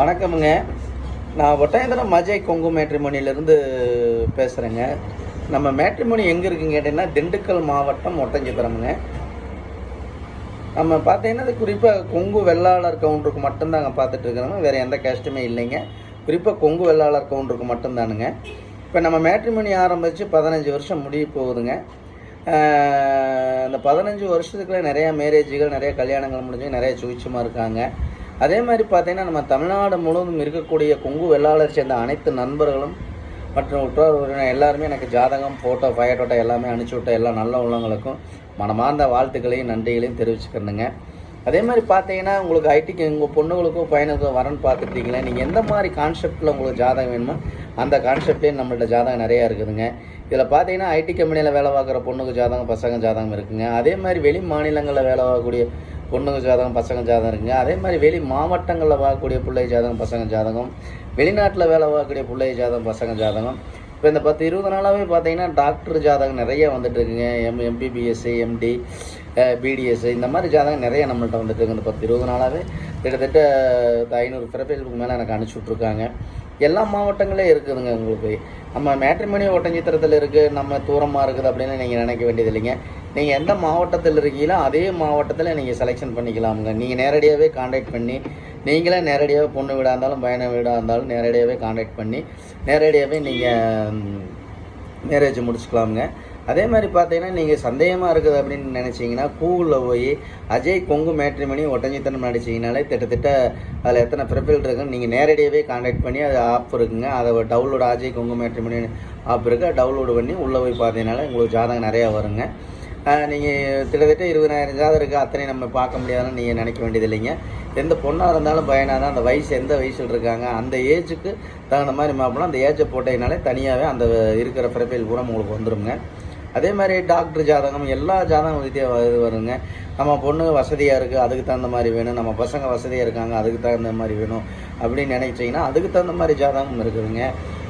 வணக்கமுங்க. நான் ஒட்டயந்திரம் மஜை கொங்கு மேட்ரிமோனியிலேருந்து பேசுகிறேங்க நம்ம மேட்ரிமோனி எங்கே இருக்குன்னு கேட்டிங்கன்னா திண்டுக்கல் மாவட்டம் ஒட்டஞ்சித்திரமுங்க நம்ம பார்த்தீங்கன்னா அது குறிப்பாக கொங்கு வெள்ளாளர் கவுண்டருக்கு மட்டும்தாங்க பார்த்துட்ருக்குறோங்க வேறு எந்த கேஸ்ட்டுமே இல்லைங்க. குறிப்பாக கொங்கு வெள்ளாளர் கவுண்டருக்கு மட்டும்தானுங்க. இப்போ நம்ம மேட்ரிமோனி ஆரம்பித்து பதினஞ்சு வருஷம் முடிய போகுதுங்க. அந்த பதினஞ்சு வருஷத்துக்குள்ளே நிறையா மேரேஜுகள் நிறைய கல்யாணங்கள் முடிஞ்சு நிறைய சுவிச்சமாக இருக்காங்க. அதே மாதிரி பார்த்தீங்கன்னா நம்ம தமிழ்நாடு முழுவதும் இருக்கக்கூடிய கொங்கு வெள்ளாளர் சேர்ந்த அனைத்து நண்பர்களும் மற்றும் உற்றார் உறவினர் எல்லாருமே எனக்கு ஜாதகம் ஃபோட்டோ பயோட்டோட்டோ எல்லாமே அனுப்பிச்சி விட்ட எல்லா நல்ல உள்ளவங்களுக்கும் மனமார்ந்த வாழ்த்துக்களையும் நன்றிகளையும் தெரிவிச்சுக்கிறேனுங்க. அதே மாதிரி பார்த்தீங்கன்னா உங்களுக்கு ஐடிக்கு உங்கள் பொண்ணுங்களுக்கும் பையனுக்கோ வரன்னு பார்த்துட்டீங்களே நீங்கள் எந்த மாதிரி கான்செப்டில் உங்களுக்கு ஜாதகம் வேணுமோ அந்த கான்செப்ட்லேயே நம்மள்ட்ட ஜாதகம் நிறையா இருக்குதுங்க. இதில் பார்த்தீங்கன்னா ஐடி கம்பெனியில் வேலை பார்க்குற பொண்ணுக்கு ஜாதகம் பசங்க ஜாதகம் இருக்குங்க. அதே மாதிரி வெளி மாநிலங்களில் வேலை பார்க்கக்கூடிய பொண்ணுங்க ஜாதகம் பசங்க ஜாதகம் இருக்குங்க. அதே மாதிரி வெளி மாவட்டங்களில் பார்க்கக்கூடிய பிள்ளை ஜாதகம் பசங்க ஜாதகம். வெளிநாட்டில் வேலை பார்க்கக்கூடிய பிள்ளை ஜாதகம் பசங்க ஜாதகம். இப்போ இந்த பத்து இருபது நாளாகவே பார்த்தீங்கன்னா டாக்டர் ஜாதகம் நிறைய வந்துட்டுருக்குங்க. எம் எம்பிபிஎஸ்சி எம்டி பிடிஎஸ் இந்த மாதிரி ஜாதகம் நிறைய நம்மள்ட்ட வந்துட்டுருக்கு இந்த பத்து இருபது நாளாகவே கிட்டத்தட்ட ஐநூறு ப்ரொஃபைலுக்கு மேலே எனக்கு அனுப்பிச்சி விட்ருக்காங்க எல்லா மாவட்டங்களே இருக்குதுங்க உங்களுக்கு. நம்ம மேட்ரிமணி ஓட்டஞ்சித்திரத்தில் இருக்குது நம்ம தூரமாக இருக்குது அப்படின்னு நீங்கள் நினைக்க வேண்டியது இல்லைங்க நீங்கள் எந்த மாவட்டத்தில் இருக்கீங்களோ அதே மாவட்டத்தில் நீங்கள் செலெக்ஷன் பண்ணிக்கலாமுங்க. நீங்கள் நேரடியாகவே காண்டாக்ட் பண்ணி நீங்களே நேரடியாகவே பொண்ணு வீடாக இருந்தாலும் பையனை வீடாக இருந்தாலும் நேரடியாகவே காண்டாக்ட் பண்ணி நேரடியாகவே நீங்கள் மேரேஜ் முடிச்சுக்கலாமுங்க. அதே மாதிரி பார்த்தீங்கன்னா நீங்கள் சந்தேகமாக இருக்குது அப்படின்னு நினச்சிங்கன்னா கூகுளில் போய் அஜய் கொங்கு மேட்ரிமணி ஒட்டஞ்சித்தனம் நடிச்சிங்கனாலே திட்டத்தட்ட அதில் எத்தனை ப்ரொஃபைல் இருக்குன்னு நீங்கள் நேரடியாகவே காண்டாக்ட் பண்ணி அது ஆப் இருக்குங்க. அதை download Ajay Kongu matrimony app இருக்குது டவுன்லோடு பண்ணி உள்ளே போய் பார்த்தீங்கனால உங்களுக்கு ஜாதகம் நிறையா வருங்க. நீங்கள் கிட்டத்தட்ட இருபதாயிரம் ஜாதகம் இருக்குது அத்தனை நம்ம பார்க்க முடியாதுன்னு நீங்கள் நினைக்க வேண்டியது இல்லைங்க எந்த பொண்ணாக இருந்தாலும் பையனாக தான் அந்த வயசு எந்த வயசில் இருக்காங்க அந்த ஏஜுக்கு தகுந்த மாதிரி மாப்பிளம் அந்த ஏஜை போட்டதுனாலே தனியாகவே அந்த இருக்கிற ப்ரொஃபைல் பூரா உங்களுக்கு வந்துருங்க. அதே மாதிரி டாக்டர் ஜாதகம் எல்லா ஜாதகம் வித்தியா இது வருங்க. நம்ம பொண்ணு வசதியாக இருக்குது அதுக்கு தகுந்த மாதிரி வேணும். நம்ம பசங்க வசதியாக இருக்காங்க அதுக்கு தகுந்த மாதிரி வேணும் அப்படின்னு நினைச்சிங்கன்னா அதுக்கு தகுந்த மாதிரி ஜாதகம் இருக்குதுங்க.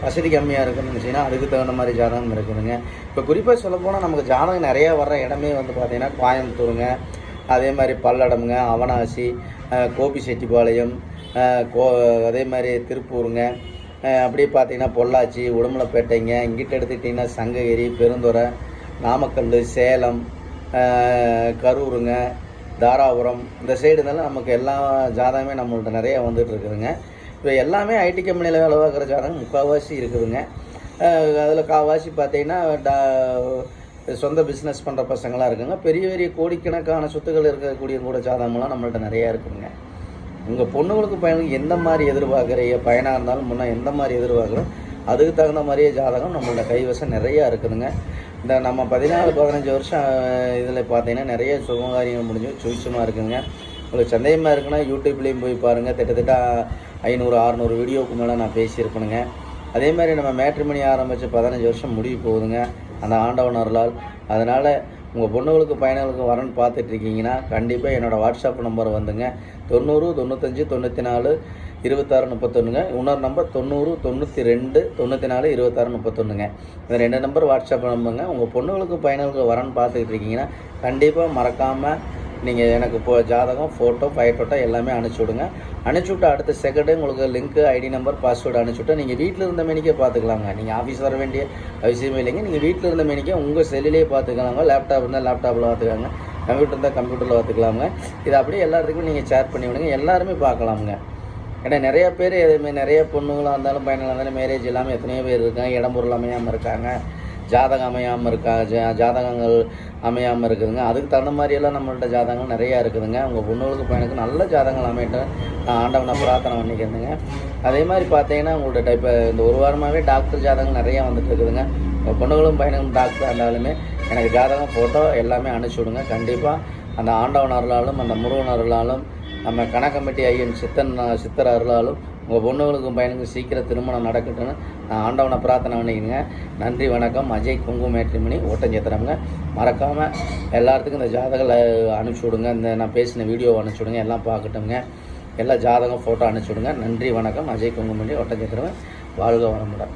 வசதி கம்மியாக இருக்குன்னு நினச்சிங்கன்னா அதுக்கு தகுந்த மாதிரி ஜாதகம் இருக்குதுங்க. இப்போ குறிப்பாக சொல்லப்போனால் நமக்கு ஜாதகம் நிறையா வர்ற இடமே வந்து பார்த்திங்கன்னா கோயம்புத்தூருங்க. அதே மாதிரி பல்லடம்ங்க அவனாசி கோபி கோபிச்செட்டிப்பாளையம் கோ அதே மாதிரி திருப்பூருங்க. அப்படியே பார்த்தீங்கன்னா பொள்ளாச்சி உடுமலைப்பேட்டைங்க இங்கிட்ட எடுத்துக்கிட்டிங்கன்னா சங்ககிரி பெருந்துறை நாமக்கல் சேலம் கரூருங்க தாராபுரம். இந்த சைடுனால நமக்கு எல்லா ஜாதகமே நம்மள்ட்ட நிறைய வந்துட்டு இருக்குதுங்க. இப்போ எல்லாமே ஐடி கம்பெனியில் வேலை பார்க்குற ஜாதகம் முக்கால்வாசி இருக்குதுங்க அதில் கால்வாசி பார்த்தீங்கன்னா டா- சொந்த பிஸ்னஸ் பண்ணுற பசங்களாக இருக்குங்க. பெரிய பெரிய கோடிக்கணக்கான சொத்துக்கள் இருக்கக்கூடிய கூட ஜாதகம்லாம் நம்மள்ட்ட நிறையா இருக்குதுங்க உங்கள் பொண்ணுங்களுக்கு பையனுக்கு எந்த மாதிரி எதிர்பார்க்குறீங்க? பயனாக இருந்தாலும் முன்னே எந்த மாதிரி எதிர்பார்க்குறோம் அதுக்கு தகுந்த மாதிரியே ஜாதகம் நம்மளோட கைவசம் நிறையா இருக்குதுங்க. இந்த நம்ம பதினாலு பதினஞ்சு வருஷம் இதில் பார்த்தீங்கன்னா நிறைய சுபகாரியங்கள் முடிஞ்சு சுவிச்சமாக இருக்குதுங்க உங்களுக்கு சந்தேகமாக இருக்குன்னா யூடியூப்லேயும் போய் பாருங்கள் கிட்டத்தட்ட ஐநூறு அறநூறு வீடியோவுக்கு மேலே நான் பேசியிருப்பேனுங்க. அதே மாதிரி நம்ம மேட்ரிமணி ஆரம்பித்து பதினஞ்சு வருஷம் முடிவு போகுதுங்க. அந்த ஆண்டவன் அருளால் அதனால் உங்கள் பொண்ணுகளுக்கு பையனுகளுக்கு வரன்னு பார்த்துட்ருக்கீங்கன்னா கண்டிப்பாக என்னோடய வாட்ஸ்அப் நம்பர் வந்துங்க. தொண்ணூறு தொண்ணூத்தஞ்சு தொண்ணூற்றி நாலு இருபத்தாறு முப்பத்தொன்றுங்க இன்னொரு நம்பர் தொண்ணூறு தொண்ணூற்றி ரெண்டு தொண்ணூற்றி நாலு இருபத்தாறு முப்பத்தொன்றுங்க இந்த ரெண்டு நம்பர் வாட்ஸ்அப் நம்பருங்க உங்கள் பொண்ணுகளுக்கு பையனுகளுக்கு வரன்னு பார்த்துக்கிட்டு இருக்கீங்கன்னா கண்டிப்பாக மறக்காமல் நீங்கள் எனக்கு இப்போ ஜாதகம் ஃபோட்டோ ஃபைட்டோட்டோ எல்லாமே அனுப்பிச்சி விடுங்க. அனுப்பிச்சி விட்டு அடுத்த செகண்டு உங்களுக்கு லிங்க்கு ஐடி நம்பர் பாஸ்வேர்டு அனுப்பிச்சி விட்டு நீங்கள் வீட்டில் இருந்த மேனிக்கே பார்த்துக்கலாங்க நீங்கள் ஆஃபீஸ் வர வேண்டிய அவசியமே இல்லைங்க. நீங்கள் வீட்டில் இருந்த மேனிக்கே உங்கள் செல்லிலே பார்த்துக்கலாங்க லேப்டாப் இருந்தால் லேப்டாப்பில் பார்த்துக்கலாங்க கம்ப்யூட்டர் இருந்தால் கம்ப்யூட்டரில் பார்த்துக்கலாமுங்க இது அப்படியே எல்லாத்துக்குமே நீங்கள் ஷேர் பண்ணி விடுங்க. எல்லாருமே பார்க்கலாமுங்க ஏன்னா நிறைய பேர் எதுவுமே நிறைய பொண்ணுங்களாக இருந்தாலும் பையனாக இருந்தாலும் மேரேஜ் இல்லாமல் எத்தனையோ பேர் இருக்காங்க. இடம் பொருள் அமையாமல் இருக்காங்க. ஜாதகம் அமையாமல் இருக்கா? ஜா ஜாதகங்கள் அமையாமல் இருக்குதுங்க. அதுக்கு தகுந்த மாதிரியெல்லாம் நம்மள்ட்ட ஜாதகங்கள் நிறையா இருக்குதுங்க. உங்கள் பொண்ணுகளுக்கு பையனுக்கு நல்ல ஜாதகங்கள் அமையிட்டு நான் ஆண்டவனை பிரார்த்தனை பண்ணிக்கிறதுங்க அதே மாதிரி பார்த்தீங்கன்னா உங்கள்ட்ட இப்போ இந்த ஒரு வாரமாகவே டாக்டர் ஜாதகம் நிறையா வந்துட்டு இருக்குதுங்க. உங்கள் பொண்ணுகளும் பையனுக்கும் டாக்டர் இருந்தாலுமே எனக்கு ஜாதகம் ஃபோட்டோ எல்லாமே அனுப்பிச்சி விடுங்க. கண்டிப்பாக அந்த ஆண்டவன் அருளாலும் அந்த முருகன் அருளாலும் நம்ம கணக்கமிட்டி ஐயன் சித்தன் சித்தர் அருளாலும் உங்கள் பொண்ணுகளுக்கும் பையனுக்கும் சீக்கிரம் திருமணம் நடக்கட்டும்னு நான் ஆண்டவனை பிரார்த்தனை பண்ணிக்கிறேங்க. நன்றி வணக்கம். அஜய் குங்கு மேட்ரிமணி ஓட்டஞ்சத்திரம்ங்க மறக்காமல் எல்லாத்துக்கும் இந்த ஜாதகங்களை அனுப்பிச்சி விடுங்க. இந்த நான் பேசின வீடியோ அனுப்பிச்சி விடுங்க. எல்லாம் பார்க்கட்டுங்க எல்லா ஜாதகம் ஃபோட்டோ அனுப்பிச்சி விடுங்க. நன்றி வணக்கம். அஜய் குங்குமணி ஒட்டஞ்சத்திரம் வாழ்க வரமுடன்